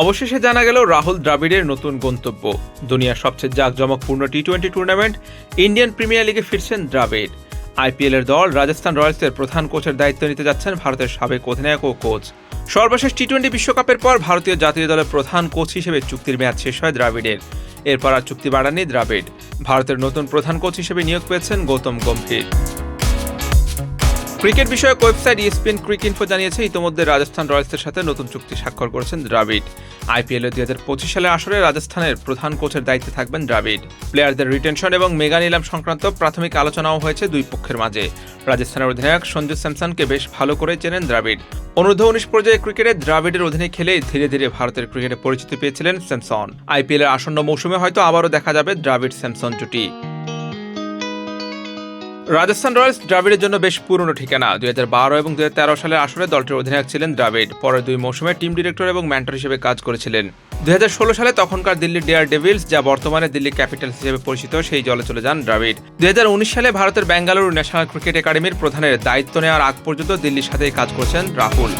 অবশেষে জানা গেল রাহুল দ্রাবিড়ের নতুন গন্তব্য। দুনিয়ার সবচেয়ে জাঁকজমকপূর্ণ T twenty tournament Indian Premier লিগে ফিরছেন দ্রাবিড়। আইপিএলের দল রাজস্থান রয়্যালসের প্রধান কোচের দায়িত্ব নিতে যাচ্ছেন ভারতের সাবেক অধিনায়ক ও কোচ। সর্বশেষ টি টোয়েন্টি বিশ্বকাপের পর ভারতীয় জাতীয় দলের প্রধান কোচ হিসেবে চুক্তির মেয়াদ শেষ হয় দ্রাবিড়ের। এরপর আর চুক্তি বাড়াননি দ্রাবিড়। ভারতের নতুন প্রধান কোচ হিসেবে নিয়োগ পেয়েছেন গৌতম গম্ভীর। ক্রিকেট বিষয়ক ওয়েবসাইট ইস্পিন ক্রিক ইনফো জানিয়েছে, ইতিমধ্যে রাজস্থান রয়্যালসের সাথে নতুন চুক্তি স্বাক্ষর করেছেন দ্রাবিড। আইপিএল দুই হাজার পঁচিশ সালের আসরে রাজস্থানের প্রধান কোচের দায়িত্বে থাকবেন দ্রাবিড। প্লেয়ারদের রিটেনশন এবং মেগা নিলাম সংক্রান্ত প্রাথমিক আলোচনাও হয়েছে দুই পক্ষের মাঝে। রাজস্থানের অধিনায়ক সঞ্জু স্যামসনকে বেশ ভালো করে চেনেন দ্রাবিড। অনূর্ধ্ব উনিশ পর্যায়ে ক্রিকেটে দ্রাবিডের অধীনে খেলেই ধীরে ধীরে ভারতের ক্রিকেটে পরিচিতি পেয়েছিলেন স্যামসন। আইপিএলের আসন্ন মৌসুমে হয়তো আবারও দেখা যাবে দ্রাবিড স্যামসন জুটি। রাজস্থান রয়্যালস দ্রাবিড়ের জন্য বেশ পুরনো ঠিকানা। দুই হাজার বারো এবং দুই তেরো সালের আসরে দলটির অধিনায়ক ছিলেন দ্রাবিড়। পরের দুই মৌসুমে টিম ডিরেক্টর এবং ম্যান্টর হিসেবে কাজ করেছিলেন। দুই হাজার ষোলো সালে তখনকার দিল্লি ডেয়ার ডেভিলস, যা বর্তমানে দিল্লি ক্যাপিটালস হিসেবে পরিচিত, সেই জলে চলে যান দ্রাবিড়। দুই হাজার উনিশ সালে ভারতের বেঙ্গালুরু ন্যাশনাল ক্রিকেট একাডেমির প্রধানের দায়িত্ব নেওয়ার আগ পর্যন্ত দিল্লির সাথেই কাজ করছেন রাহুল।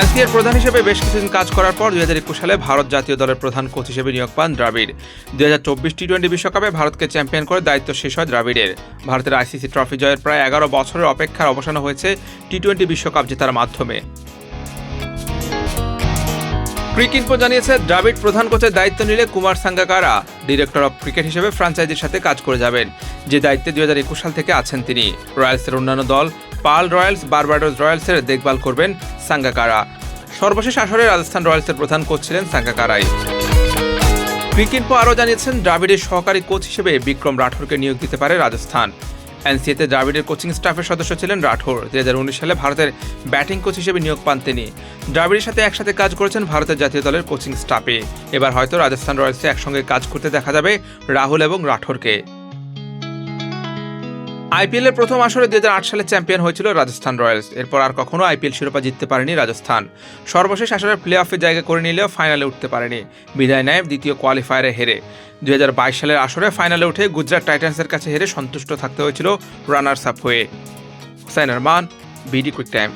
এনসিএর প্রধান হিসেবে বেশ কিছুদিন কাজ করার পর দুই হাজার একুশ সালে ভারত জাতীয় দলের প্রধান কোচ হিসেবে নিয়োগ পান দ্রাবিড়। দুই হাজার চব্বিশ টি টোয়েন্টি বিশ্বকাপে ভারতকে চ্যাম্পিয়ন করে দায়িত্ব শেষ হয় দ্রাবিড়ের। ভারতের আইসিসি ট্রফি জয়ের প্রায় এগারো বছরের অপেক্ষার অবসান হয়েছে টি টোয়েন্টি বিশ্বকাপ জেতার মাধ্যমে। ক্রিক ইনফো জানিয়েছে, দ্রাবিড় প্রধান কোচের দায়িত্ব নিলে Kumar Sangakkara, director of cricket হিসেবে ফ্রাঞ্চাইজির সাথে কাজ করে যাবেন। যে দায়িত্বে দুই হাজার একুশ সাল থেকে আছেন তিনি। রয়্যালসের অন্যান্য দল, পাল রয়্যালস, বারবাডোস রয়্যালসের দেখভাল করবেন সাঙ্গাকারা। সর্বশেষ আসরে রাজস্থান রয়্যালসের প্রধান কোচ ছিলেন সাঙ্গাকারাই। ক্রিকেটপো আরও জানিয়েছেন, দ্রাবিড়ের সহকারী কোচ হিসেবে বিক্রম রাঠোরকে নিয়োগ দিতে পারে রাজস্থান। এনসিএতে দ্রাবিড়ের কোচিং স্টাফের সদস্য ছিলেন রাঠোর। দু হাজার উনিশ সালে ভারতের ব্যাটিং কোচ হিসেবে নিয়োগ পান তিনি। দ্রাবিড়ের সাথে একসাথে কাজ করেছেন ভারতের জাতীয় দলের কোচিং স্টাফে। এবার হয়তো রাজস্থান রয়্যালসে একসঙ্গে কাজ করতে দেখা যাবে রাহুল এবং রাঠোরকে। আইপিএল এর প্রথম আসরে দু হাজার আট সালে চ্যাম্পিয়ন হয়েছিল রাজস্থান রয়্যালস। এরপর আর কখনো আইপিএল শিরোপা জিততে পারেনি রাজস্থান। সর্বশেষ আসরে প্লে অফে জায়গা করে নিলেও ফাইনালে উঠতে পারেনি বিদায় নেয় দ্বিতীয় কোয়ালিফায়ারে হেরে। দুই হাজার বাইশ সালের আসরে ফাইনালে উঠে গুজরাট টাইটান্সের কাছে হেরে সন্তুষ্ট থাকতে হয়েছিল রানার্স আপ হয়ে। সাইনার মান বিডি কুইক টাইম।